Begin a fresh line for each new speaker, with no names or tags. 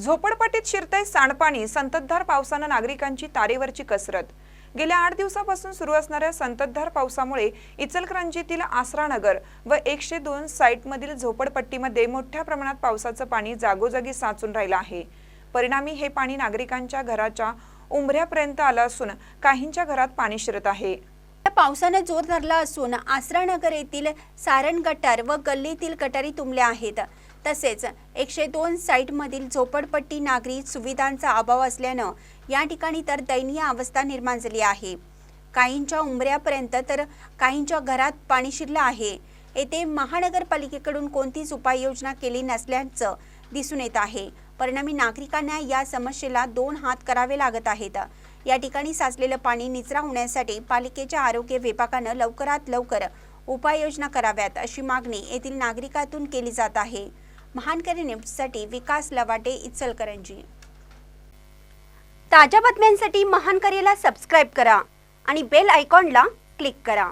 झोपडपट्टीत शिरतय सांडपाणी संततधार पावसानं नागरिकांची तारेवरची कसरत. गेल्या आठ दिवसापासून सुरू असणाऱ्या संततधार पावसामुळे इचलकरंजीतील आसरानगर व एकशे दोन साईटमधील झोपडपट्टीमध्ये मोठ्या प्रमाणात पावसाचं पाणी जागोजागी साचून राहिलं आहे. परिणामी हे पाणी नागरिकांच्या घराच्या उंबऱ्यापर्यंत आलं असून काहींच्या घरात पाणी शिरत आहे.
पावसानं जोर धरला असून आसरानगर येथील सारण गटार व गल्लीतील गटारी तुंबल्या आहेत. तसेच एकशे दोन साईटमधील झोपडपट्टी नागरी सुविधांचा अभाव असल्यानं या ठिकाणी तर दयनीय अवस्था निर्माण झाली आहे. काहींच्या उंबऱ्यापर्यंत तर काहींच्या घरात पाणी शिरलं आहे. येथे महानगरपालिकेकडून कोणतीच उपाययोजना केली नसल्याचं दिसून येत आहे. परिणामी नागरिकांना या समस्येला दोन हात करावे लागत आहेत. या ठिकाणी साचलेलं पाणी निचरा होण्यासाठी पालिकेच्या आरोग्य विभागानं लवकरात लवकर उपाययोजना कराव्यात अशी मागणी येथील नागरिकातून केली जात आहे. महानकरी न्यूजसाठी विकास लवाटे इचलकरंजी. ताज्या बातम्यांसाठी महानकरीला सबस्क्राईब करा आणि बेल आयकॉनला क्लिक करा.